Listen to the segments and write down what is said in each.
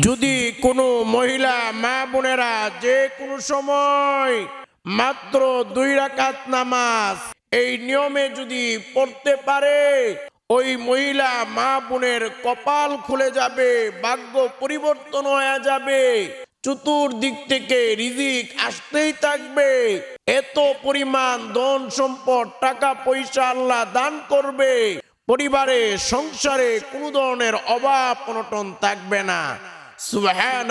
যদি কোনো মহিলা মা বোনেরা যে কোনো সময় মাত্র দুই রাকাত নামাজ এই নিয়মে যদি পড়তে পারে, ওই মহিলা মা বোনের কপাল খুলে যাবে, ভাগ্য পরিবর্তন হয়ে যাবে, চতুর্দিক থেকে রিজিক আসতেই থাকবে, এত পরিমাণ ধন সম্পদ, টাকা পয়সা আল্লাহ দান করবে, পরিবারে, সংসারে কোনো ধরনের অভাব, অনটন থাকবে না। সুবহান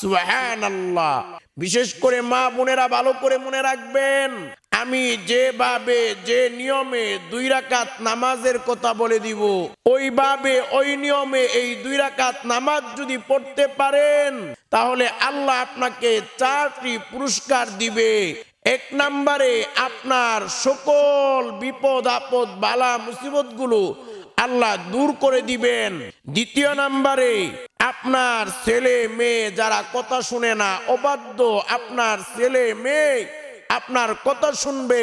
সুবহান আল্লাহ বিশেষ করে মা বোনেরা ভালো করে মনে রাখবেন, আমি যেভাবে, যে নিয়মে দুই রাকাত নামাজের কথা বলে দিব, ওইভাবে ওই নিয়মে এই দুই রাকাত নামাজ যদি পড়তে পারেন, তাহলে আল্লাহ আপনাকে চারটি পুরস্কার দিবে। এক নম্বরে আপনার সকল বিপদ আপদ, বালা মুসিবতগুলো আল্লাহ দূর করে দিবেন। দ্বিতীয় নাম্বারে, আপনার ছেলে মেয়ে যারা কথা শুনে না, অবাধ্য, আপনার ছেলে মেয়ে আপনার কথা শুনবে,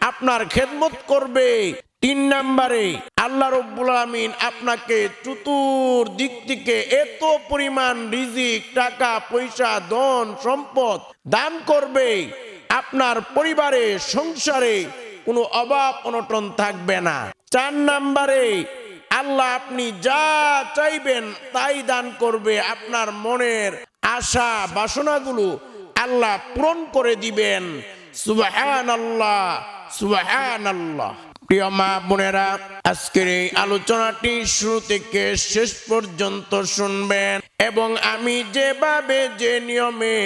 আপনার খেদমত করবে। তিন নম্বরে, আল্লাহ রব্বুল আলমিন আপনাকে চতুর দিক থেকে এত পরিমাণ রিজিক, টাকা, পয়সা, ধন, সম্পদ দান করবে। আপনার পরিবারে, সংসারে কোনো অভাব, অনটন থাকবে না। চার নাম্বারে, আল্লাহ আপনি যা চাইবেন তাই দান করবে আপনার মনের আশা, বাসনাগুলো আল্লাহ পূরণ করে দিবেন। সুবাহান আল্লাহ সুবাহান আল্লাহ প্রিয় মা বোনেরা, আজকের এই আলোচনাটি শুরু থেকে শেষ পর্যন্ত শুনবেন এবং আমি যেভাবে যে নিয়মে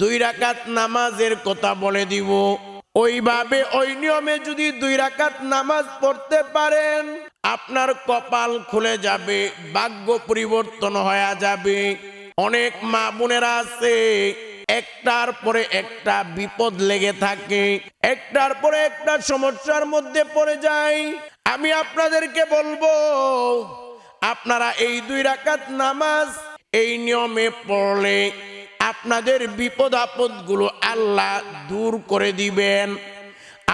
দুই রাকাত নামাজের কথা বলে দিব ওইভাবে ওই নিয়মে যদি দুই রাকাত নামাজ পড়তে পারেন, আপনার কপাল খুলে যাবে, ভাগ্য পরিবর্তন হয়ে যাবে। অনেক মা বোনেরা আছে, একটার পরে একটা বিপদ লেগে থাকে, একটার পরে একটা সমস্যার মধ্যে পড়ে যায়। আমি আপনাদেরকে বলব, আপনারা এই দুই রাকাত নামাজ এই নিয়মে পড়লে আপনাদের বিপদ আপদগুলো আল্লাহ দূর করে দিবেন।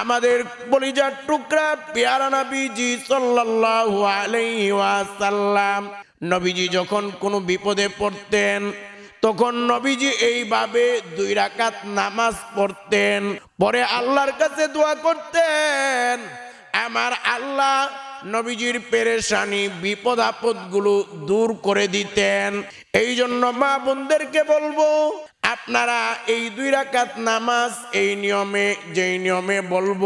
আমাদের বলিজার টুকরা পেয়ারা নবীজি ওয়াসাল্লাম, নবীজি যখন কোনো বিপদে পড়তেন, তখন নবীজি এইভাবে দুই রাকাত নামাজ পড়তেন, পরে আল্লাহর কাছে দোয়া করতেন। আমার আল্লাহ নবীজির পেরেশানি বিপদ আপদগুলো দূর করে দিতেন। এই জন্য মা বোনদেরকে বলব, আপনারা এই দুই রাকাত নামাজ, এই নিয়মে, যেই নিয়মে বলব,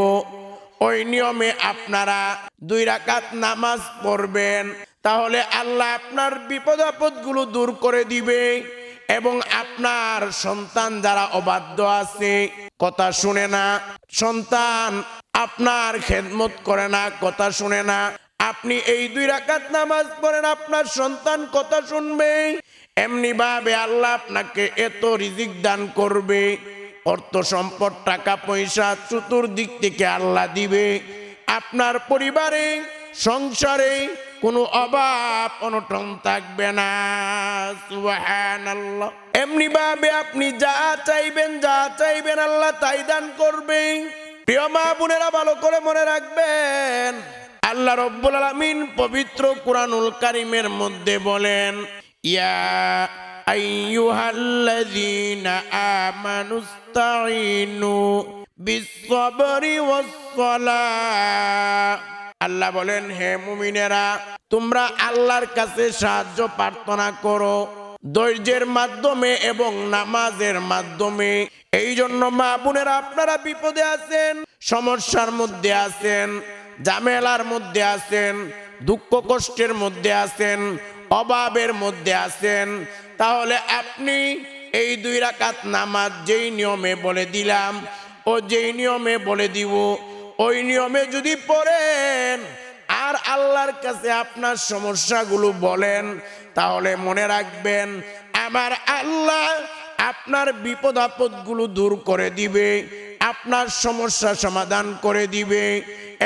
ওই নিয়মে আপনারা দুই রাকাত নামাজ পড়বেন। তাহলে আল্লাহ আপনার বিপদ আপদগুলো দূর করে দিবে এবং আপনার সন্তান যারা অবাধ্য আছে, কথা শুনে না, সন্তান আপনার খেদমত করে না, কথা শুনে না। আপনি এই দুই রাকাত নামাজ পড়েন, আপনার সন্তান কথা শুনবে। এমনি ভাবে আল্লাহ আপনাকে এত রিজিক দান করবে, অর্থ সম্পদ, টাকা পয়সা চতুর্দিক থেকে আল্লাহ দিবে। আপনার পরিবারে, সংসারে কোনো অভাব অনটন থাকবে না এমনি ভাবে আপনি যা চাইবেন যা চাইবেন আল্লাহ তাই দান করবে। প্রিয় মা বোনেরা, ভালো করে মনে রাখবেন, আল্লাহ রব্বুল আলামিন পবিত্র কুরআনুল কারিমের মধ্যে বলেন ইয়া আইয়ুহাল্লাযীনা আমানুস্তাঈনু বিস-সাবরি ওয়াস-সালাহ আল্লাহ বলেন, হে মুমিনেরা, তোমরা আল্লাহর কাছে সাহায্য প্রার্থনা করো ধৈর্যের মাধ্যমে এবং নামাজের মাধ্যমে। এই জন্য মা বোনেরা, আপনারা বিপদে আছেন, সমস্যার মধ্যে আছেন জামেলার মধ্যে আছেন, দুঃখ কষ্টের মধ্যে আছেন অভাবের মধ্যে আছেন। তাহলে আপনি এই দুই রাকাত নামাজ যেই নিয়মে বলে দিলাম, ও যেই নিয়মে বলে দিব, ওই নিয়মে যদি পড়েন আর আল্লাহর কাছে আপনার সমস্যাগুলো বলেন, তাহলে মনে রাখবেন আমার আল্লাহ আপনার বিপদ আপদগুলো দূর করে দিবে, আপনার সমস্যা সমাধান করে দিবে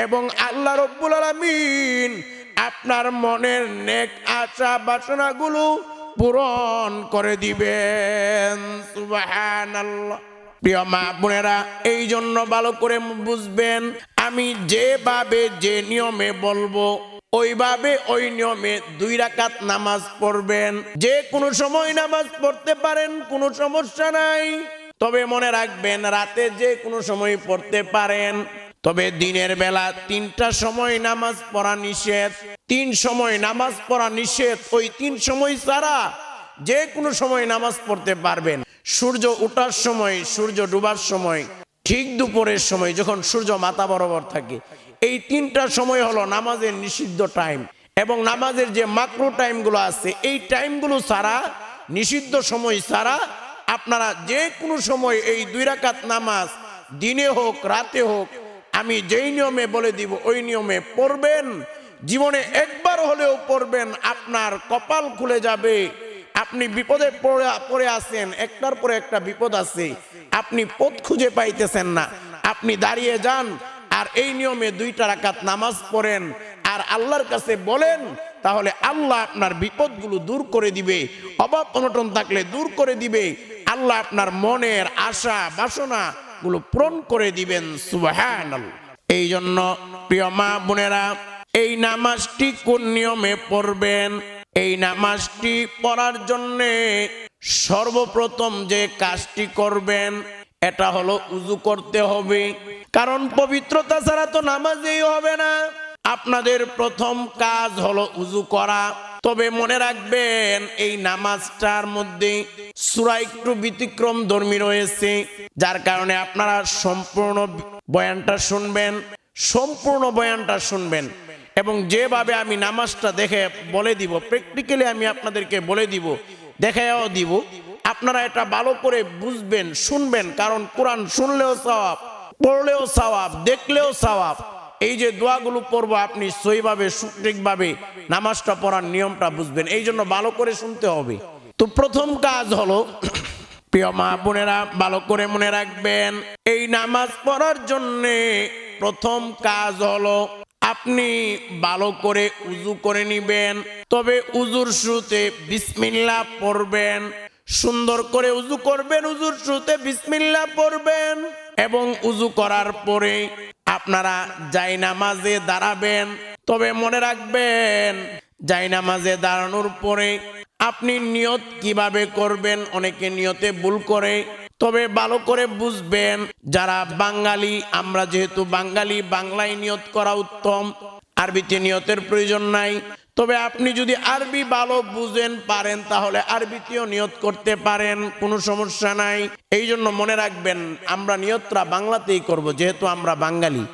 এবং আল্লাহ রব্বুল আলমিন আপনার মনের নেক আশা বাসনাগুলো পূরণ করে দিবেন। প্রিয় মা বোনেরা, এই জন্য ভালো করে বুঝবেন, আমি যেভাবে যে নিয়মে বলব, ওইভাবে ওই নিয়মে দুই রাকাত নামাজ পড়বেন। যে কোনো সময় নামাজ পড়তে পারেন, কোনো সমস্যা নাই। তবে মনে রাখবেন, রাতে যে কোনো সময় পড়তে পারেন। তবে দিনের বেলা তিনটা সময় নামাজ পড়া নিষেধ, তিন সময় নামাজ পড়া নিষেধ, ওই তিন সময় ছাড়া যে কোনো সময় নামাজ পড়তে পারবেন। সূর্য ওঠার সময়, সূর্য ডুবার সময়, ঠিক দুপুরের সময়, যখন সূর্য মাথা বরাবর থাকে, এই তিনটা সময় হলো নামাজের নিষিদ্ধ টাইম এবং নামাজের যে মাক্রো টাইমগুলো আছে, এই টাইমগুলো ছাড়া, নিষিদ্ধ সময় ছাড়া আপনারা যে কোনো সময় এই দুই রাকাত নামাজ, দিনে হোক, রাতে হোক আমি যেই নিয়মে বলে দিব, ওই নিয়মে পড়বেন। জীবনে একবার হলেও পড়বেন, আপনার কপাল খুলে যাবে। আপনি বিপদে পড়ে আছেন, একটার পরে একটা বিপদ আছে। আপনি পথ খুঁজে পাইতেছেন না। আপনি দাঁড়িয়ে যান, আর এই নিয়মে দুইটা রাকাত নামাজ পড়েন। আর আল্লাহর কাছে বলেন, তাহলে আল্লাহ আপনার বিপদগুলো দূর করে দিবে। অভাব অনটন থাকলে দূর করে দিবে। আল্লাহ আপনার মনের আশা, বাসনা গুলো পূরণ করে দিবেন সুবাহান এই জন্য প্রিয় মা বোনেরা, এই নামাজটি কোন নিয়মে পড়বেন? এই নামাজটি পড়ার জন্যে সর্বপ্রথম যে কাজটি করবেন, এটা হলো উজু করতে হবে। কারণ পবিত্রতা ছাড়া তো নামাজেই হবে না। আপনাদের প্রথম কাজ হলো উজু করা। তবে মনে রাখবেন, এই নামাজটার মধ্যে সুরা একটু ব্যতিক্রম ধর্মী রয়েছে, যার কারণে আপনারা সম্পূর্ণ বয়ানটা শুনবেন, সম্পূর্ণ বয়ানটা শুনবেন। এবং যেভাবে আমি নামাজটা দেখে বলে দিব, প্র্যাকটিক্যালি আমি আপনাদেরকে বলে দিব দেখাও দিব, আপনারা এটা ভালো করে বুঝবেন, শুনবেন, কারণ কোরআন শুনলেও সওয়াব, পড়লেও সওয়াব, দেখলেও সওয়াব। এই যে দোয়াগুলো পড়ব, আপনি সইভাবে সঠিকভাবে নামাজটা পড়ার নিয়মটা বুঝবেন। এই জন্য ভালো করে শুনতে হবে। তো প্রথম কাজ হলো, প্রিয় মা বোনেরা, ভালো করে মনে রাখবেন, এই নামাজ পড়ার জন্যে প্রথম কাজ হলো, আপনি ভালো করে উজু করে নিবেন। তবে উজুর শুরুতে বিসমিল্লা পড়বেন, সুন্দর করে উজু করবেন, উজুর শুরুতে বিসমিল্লা পড়বেন। এবং উজু করার পরে আপনারা যাই নামাজে দাঁড়াবেন। তবে মনে রাখবেন যাই নামাজে দাঁড়ানোর পরে আপনি নিয়ত কীভাবে করবেন, অনেকে নিয়তে ভুল করে। তবে ভালো করে বুঝবেন, যারা বাঙালি, আমরা যেহেতু বাঙালি, বাংলায় নিয়ত করা উত্তম। আরবিতে নিয়তের প্রয়োজন নাই। তবে আপনি যদি আরবি ভালো বুঝেন, পারেন, তাহলে আরবিতেও নিয়ত করতে পারেন, কোনো সমস্যা নাই। এই জন্য মনে রাখবেন, আমরা নিয়তটা বাংলাতেই করব, যেহেতু আমরা বাঙালি।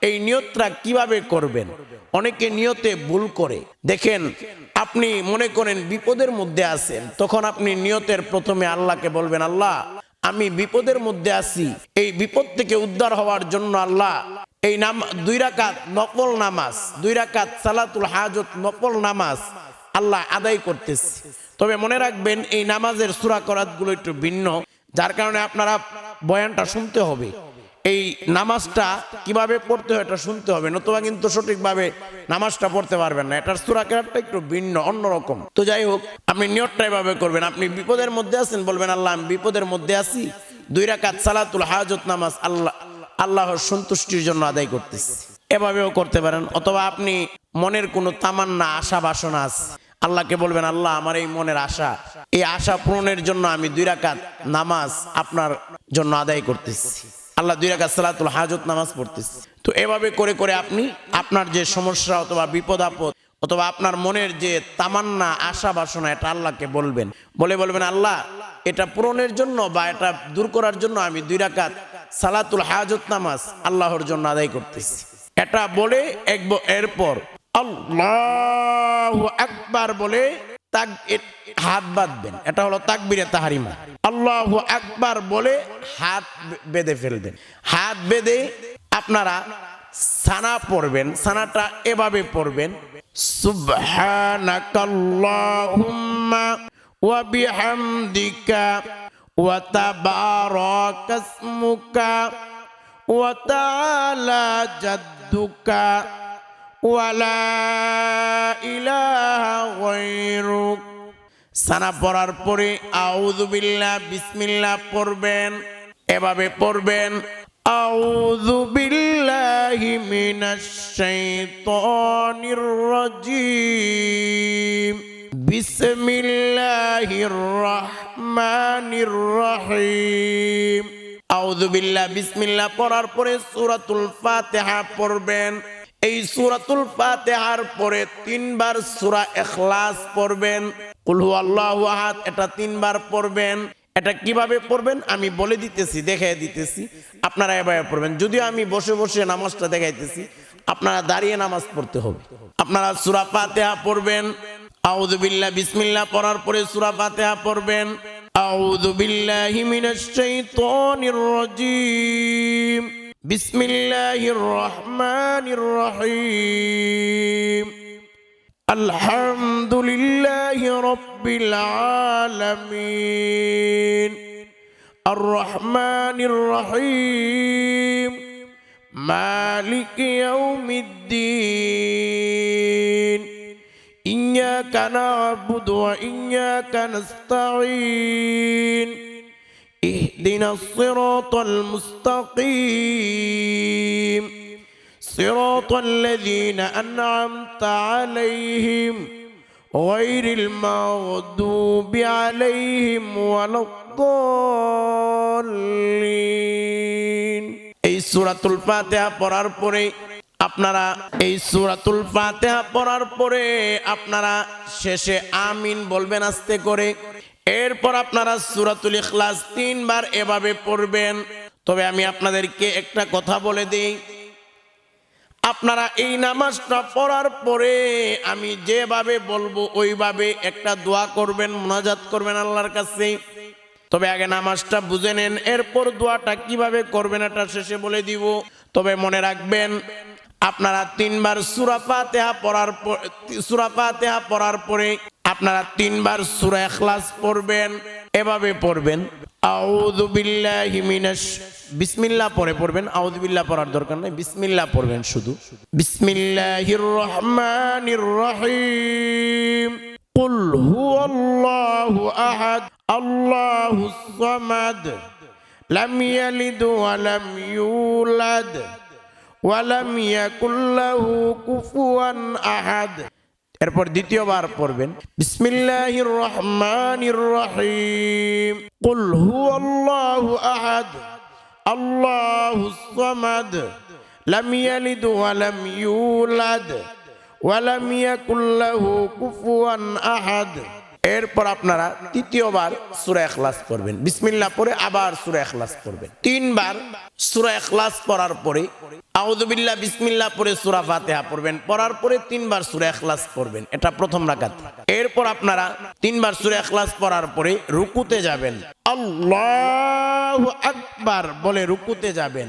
এই নিয়তটা কীভাবে করবেন? অনেকে নিয়তে ভুল করে। দেখেন, আপনি মনে করেন বিপদের মধ্যে আছেন, তখন আপনি নিয়তের প্রথমে আল্লাহকে বলবেন, আল্লাহ, আমি বিপদের মধ্যে আছি। এই বিপদ থেকে উদ্ধার হওয়ার জন্য আল্লাহ এই নাম, দুই রাকাত নকল নামাজ, দুই রাকাত সালাতুল হাজত নকল নামাজ আল্লাহ আদায় করতেছি। তবে মনে রাখবেন, এই নামাজের সুরা করাতগুলো একটু ভিন্ন, যার কারণে আপনারা বয়ানটা শুনতে হবে। এই নামাজটা কীভাবে পড়তে হয় এটা শুনতে হবে, নতুবা কিন্তু সঠিকভাবে নামাজটা পড়তে পারবেন না। এটার সুরা কেরাতটা একটু ভিন্ন, অন্যরকম। তো যাই হোক, আপনি নিয়তটা এভাবে করবেন। আপনি বিপদের মধ্যে আছেন, বলবেন, আল্লাহ, আমি বিপদের মধ্যে আছি। দুই রাকাত সালাতুল হাজত নামাজ আল্লাহ আল্লাহর সন্তুষ্টির জন্য আদায় করতেছি। এভাবেও করতে পারেন, অথবা আপনি মনের কোনো তামান্না, আশা, বাসনা আছে। আল্লাহকে বলবেন, আল্লাহ, আমার এই মনের আশা, এই আশা পূরণের জন্য আমি দুই রাকাত নামাজ আপনার জন্য আদায় করতেছি। আল্লাহ দুই রাকাত সালাতুল হাজত নামাজ পড়তেছি। তো এভাবে করে করে আপনি আপনার যে সমস্যা অথবা বিপদ, আপদ, অথবা আপনার মনের যে তামান্না, আশা, বাসনা, এটা আল্লাহকে বলবেন। বলে বলবেন, আল্লাহ, এটা পূরণের জন্য বা এটা দূর করার জন্য আমি দুই রাকাত সালাতুল হাজত নামাজ আল্লাহর জন্য আদায় করতেছি। এটা বলে এক এরপর আল্লাহ একবার বলে তাক হাত বাঁধবেন। এটা হলো তাকবিরে তাহারিমা। আল্লাহ একবার বলে হাত বেঁধে ফেলবেন। হাত বেঁধে আপনারা সানা পড়বেন। সানাটা এভাবে পড়বেন, সুবহানাকাল্লাহুম্মা ওয়া বিহামদিকা ওয়া তাবারাকা ইসমুকা ওয়া তাআলা জাদ্দুকা ওয়ালা ইলাহা গায়রুক সানা পড়ার পরে আউযুবিল্লাহ বিসমিল্লাহ পড়বেন এভাবে পড়বেন আউযু বিল্লাহি بالله من الشيطان الرجيم بسم الله الرحمن الرحيم আউযু বিল্লাহ বিসমিল্লাহ পড়ার পরে সূরাতুল ফাতিহা পড়বেন এই সূরাতুল ফাতিহার পরে তিনবার সূরা ইখলাস পড়বেন কুল হুয়াল্লাহু আহাদ এটা তিনবার পড়বেন এটা কিভাবে পড়বেন আমি বলে দিতেছি দেখাই দিতেছি আপনারা এভাবে পড়বেন যদিও আমি বসে বসে নামাজটা দেখাইতেছি আপনারা দাঁড়িয়ে নামাজ পড়তে হবে আপনারা সূরা ফাতিহা পড়বেন আউদুবিল্লা বিসমিল্লা পড়ার পরে সুরা ফাতেহা পড়বেন। আউদুবিল্লাহি মিনাশ শাইতানির রাজিম। বিসমিল্লাহির রহমানির রহিম। আলহামদুলিল্লাহি রাব্বিল আলামিন। আর রহমানির রহিম। মালিক ইয়াউমিদ্দিন। إياك نعبد وإياك نستعين اهدنا الصراط المستقيم صراط الذين أنعمت عليهم غير المغضوب عليهم ولا الضالين এই সূরাতুল ফাতিহা পড়ার পরে আপনারা এই সূরাতুল ফাতিহা পড়ার পরে আপনারা শেষে আমিন বলবেন আস্তে করে। এরপর আপনারা সূরাতুল ইখলাস তিনবার এভাবে পড়বেন। তবে আমি আপনাদেরকে একটা কথা বলে দিই। আপনারা এই নামাজটা পড়ার পরে আমি যেভাবে বলব ওইভাবে একটা দোয়া করবেন, মোনাজাত করবেন আল্লাহর কাছে। তবে আগে নামাজটা বুঝে নেন, এরপর দোয়াটা কীভাবে করবেন এটা শেষে বলে দিব। তবে মনে রাখবেন আপনারা তিনবার সুরা ফাতিহা পড়ার পর সুরা ফাতিহা পড়ার পরে আপনারা তিনবার সূরা ইখলাস পড়বেন এভাবে পড়বেন আউযু বিল্লাহি মিনাশ বিসমিল্লাহ পরে পড়বেন আউযু বিল্লাহ পড়ার দরকার নাই বিসমিল্লাহ পড়বেন শুধু বিসমিল্লাহির রহমানির রহিম قل هو الله أحد الله الصمد لم يلد ولم يولد ওয়ালাম ইয়াকুল্লাহু কুফুয়ান আহাদ। এরপর দ্বিতীয়বার পড়বেন, বিসমিল্লাহির রহমানির রহিম। কুল হুয়াল্লাহু আহাদ আল্লাহুস সামাদ, লাম ইয়ালিদ ওয়ালাম ইউলাদ, ওয়া লাম ইয়াকুল কুফুয়ান আহাদ। এরপর আপনারা তৃতীয়বার সূরা ইখলাস পড়বেন। বিসমিল্লাহ পড়ে আবার সূরা ইখলাস পড়বেন। তিনবার সূরা ইখলাস পড়ার পরে আউযু বিল্লাহ পরে সূরা ফাতিহা পড়বেন। পড়ার পরে তিনবার সূরা ইখলাস পড়বেন। এটা প্রথম রাকাত। এরপর আপনারা তিনবার সূরা ইখলাস পড়ার পরে রুকুতে যাবেন। আল্লাহু আকবার বলে রুকুতে যাবেন।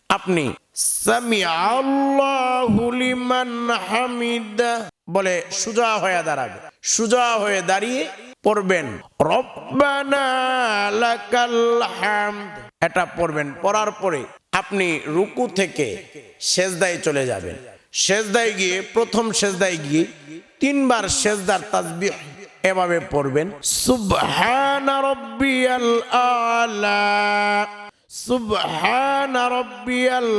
আপনি। বলে, সুজা হয়ে দাঁড়াবে। সুজা হয়ে দাঁড়িয়ে পড়বেন। এটা পড়বেন, পড়ার পরে আপনি রুকু থেকে সেজদায় চলে যাবেন। সেজদায় গিয়ে, প্রথম সেজদায় গিয়ে তিনবার সেজদার তাজবি এভাবে পড়বেন। সুবহানা রাব্বিয়াল আলা। সুবহানা রাব্বিয়াল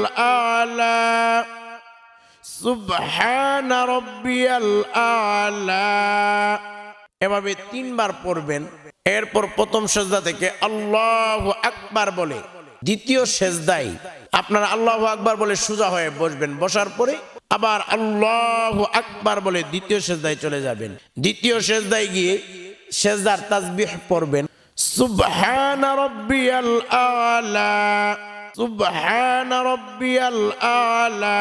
আলা, সুবহানা রাব্বিয়াল আলা। এভাবে তিনবার পড়বেন, এরপর প্রথম সেজদা থেকে আল্লাহু আকবার বলে, দ্বিতীয় সেজদাই আপনারা আল্লাহু আকবার বলে সোজা হয়ে বসবেন, বসার পরে আবার আল্লাহু আকবার বলে দ্বিতীয় সেজদায় চলে যাবেন। দ্বিতীয় সেজদায় গিয়ে সেজদার তাসবিহ পড়বেন। সুবহানা রাব্বিয়াল আলা, সুবহানা রাব্বিয়াল আলা,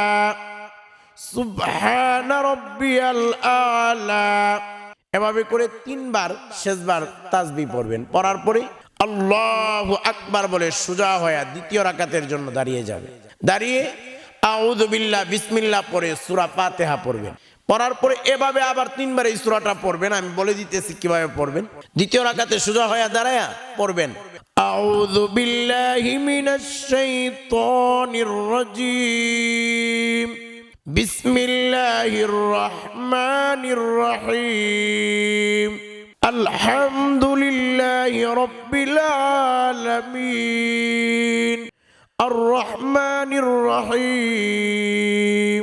সুবহানা রাব্বিয়াল আলা। এভাবে করে তিনবার, শেষবার তাসবি পড়বেন। পড়ার পরে আল্লাহ আকবার বলে সুজা হয়ে দ্বিতীয় রাকাতের জন্য দাঁড়িয়ে যাবে। দাঁড়িয়ে আউযু বিল্লাহ, বিসমিল্লাহ পরে সূরা ফাতিহা পড়বেন। পড়ার পরে এভাবে আবার তিনবার এই সূরাটা পড়বেন আমি বলে দিতেছি কিভাবে পড়বেন দ্বিতীয় রাকাতে সোজা হয়ে দাঁড়ায়া পড়বেন أعوذ بالله من الشيطان الرجيم بسم الله الرحمن الرحيم الحمد لله رب العالمين الرحمن الرحيم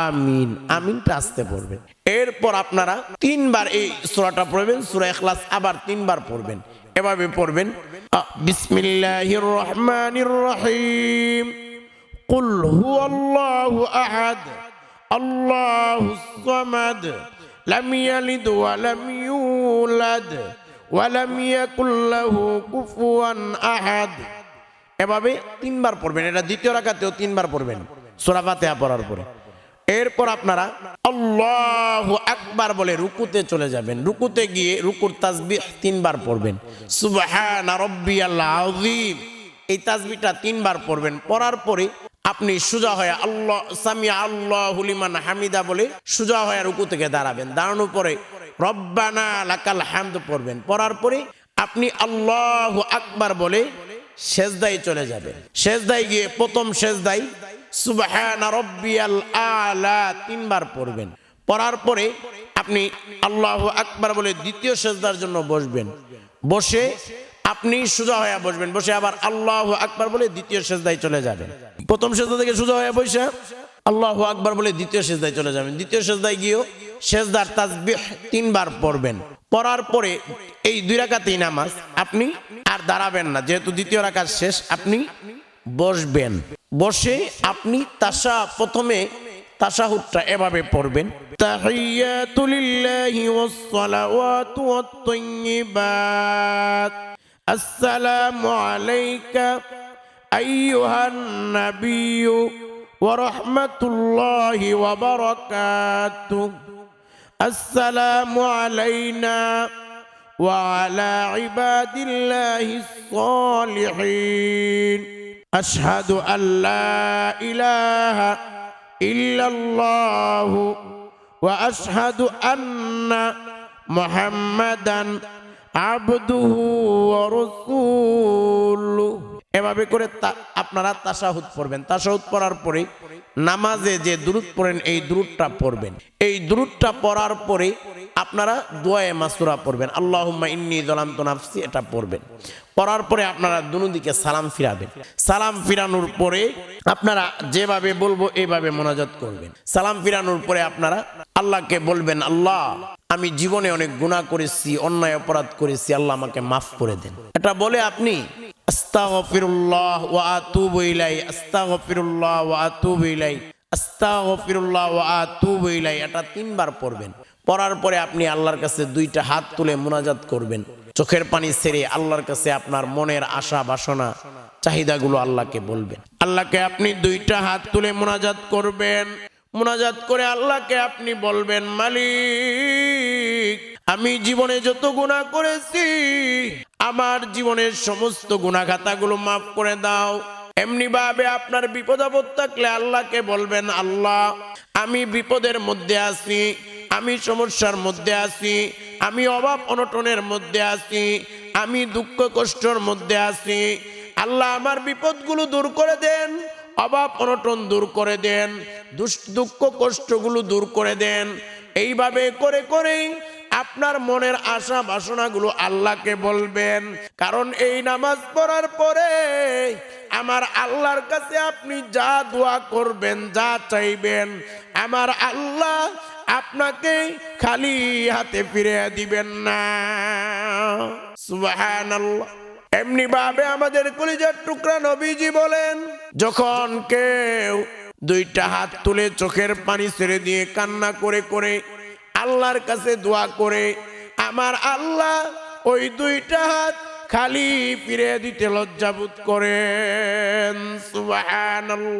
আমিন আমিনটা আসতে পড়বেন এরপর আপনারা তিনবার এই সূরাটা পড়বেন সূরা ইখলাস আবার তিনবার পড়বেন এভাবে পড়বেন আ- বিসমিল্লাহির রহমানির রহিম قل هو الله أحد الله الصمد لم يلد ولم يولد ولم يكن له كفوا أحد এভাবে তিনবার পড়বেন এটা দ্বিতীয় রাকাতেও তিনবার পড়বেন সূরা ফাতিহা পড়ার পরে এরপর আপনারা আল্লাহ আকবার বলে রুকুতে চলে যাবেন। রুকুতে গিয়ে রুকুর তাজবি তিনবার পড়বেন। সুবহান এই তাজবিটা তিনবার পড়বেন। পড়ার পরে আপনি সুজা হয়ে আল্লাহ সামিয়া আল্লাহ লিমান হামিদা বলে সুজা হয়ে রুকু থেকে দাঁড়াবেন। দাঁড়ানোর পরে রব্বানা লাকাল হামদ পড়বেন। পড়ার পরে আপনি আল্লাহ আকবার বলে শেষদায় চলে যাবেন। শেষদায় গিয়ে প্রথম শেষদায় সুবহান রব্বিয়াল আলা তিনবার পড়বেন। পড়ার পরে আপনি আল্লাহ আকবার বলে দ্বিতীয় সেজদার জন্য বসবেন। বসে আপনি সোজা হয়ে বসবেন। বসে আবার আল্লাহ আকবার বলে দ্বিতীয় সেজদায় চলে যাবেন। প্রথম সেজদা থেকে সোজা হয়ে বসে আল্লাহ আকবার বলে দ্বিতীয় সেজদায় চলে যাবেন। দ্বিতীয় সেজদায় গিয়েও সেজদার তাসবিহ তিনবার পড়বেন। পড়ার পরে এই দুই রাকাতেই নামাজ আপনি আর দাঁড়াবেন না। যেহেতু দ্বিতীয় রাকাত শেষ, আপনি বসবেন বসে আপনি তাসা প্রথমে তাসাহুদটা এভাবে পড়বেন তাহিয়াতু লিল্লাহি ওয়াস সালাওয়াতু ওয়াত তাইয়্যিবাত আসসালামু আলাইকা আইয়ুহান নাবিয়্যু ওয়া রাহমাতুল্লাহি ওয়া বারাকাতুহু السلام علينا وعلى عباد الله الصالحين أشهد أن لا إله إلا الله وأشهد أن محمدا عبده ورسوله এভাবে করে তা- আপনারা তাসাহুদ পড়বেন তাসাহুদ পড়ার পরে নামাজে যে দুরুদ পড়েন এই দুরুদটা পড়বেন এই দুরুদটা পড়ার পরে আপনারা দোয়ায়ে মাসুরা পড়বেন। আল্লাহুম্মা ইন্নী যালামতু নাফসি, এটা পড়বেন। পড়ার পরে আপনারা দুনুদিকে সালাম ফিরাবেন। সালাম ফিরানোর পরে আপনারা যেভাবে বলব এইভাবে মোনাজাত করবেন। সালাম ফিরানোর পরে আপনারা আল্লাহকে বলবেন, আল্লাহ, আমি জীবনে অনেক গুনাহ করেছি, অন্যায় অপরাধ করেছি, আল্লাহ আমাকে মাফ করে দেন। এটা বলে আপনি, আস্তাগফিরুল্লাহ ওয়া আতুবু ইলাই আস্তাগফিরুল্লাহ ওয়া আতুবু ইলাই আস্তাগফিরুল্লাহ ওয়া আতুবু ইলাই এটা তিনবার পড়বেন। পড়ার পরে আপনি আল্লাহর কাছে দুইটা হাত তুলে মোনাজাত করবেন। চোখের পানি ছেড়ে আল্লাহর কাছে আপনার মনের আশা, বাসনা, চাহিদাগুলো আল্লাহকে বলবেন। আল্লাহকে আপনি দুইটা হাত তুলে মোনাজাত করবেন। মোনাজাত করে আল্লাহকে আপনি বলবেন, মালিক, আমি জীবনে যত গুনাহ করেছি, আমার জীবনের সমস্ত গুনাখাতাগুলো মাফ করে দাও। এমনি ভাবে আপনার বিপদ আপদ থাকলে আল্লাহকে বলবেন, আল্লাহ, আমি বিপদের মধ্যে আছি। আমি সমস্যার মধ্যে আছি, আমি অভাব অনটনের মধ্যে আছি, আমি দুঃখ কষ্টর মধ্যে আছি। আল্লাহ আমার বিপদগুলো দূর করে দেন, অভাব অনটন দূর করে দেন দুঃখ কষ্টগুলো দূর করে দেন। এইভাবে করে করেই আপনার মনের আশা বাসনাগুলো আল্লাহকে বলবেন। কারণ এই নামাজ পড়ার পরে আমার আল্লাহর কাছে আপনি যা দোয়া করবেন, যা চাইবেন, আমার আল্লাহ আপনাকে খালি হাতে ফিরে দিবেন না। এমনি ভাবে আমাদের কলিজার টুকরা নবীজি বলেন, যখন কেউ দুইটা হাত তুলে চোখের পানি ছেড়ে দিয়ে কান্না করে করে আল্লাহর কাছে দোয়া করে, আমার আল্লাহ ওই দুইটা হাত খালি ফিরে দিতে লজ্জাবোধ করেন। সুবহানাল্লাহ।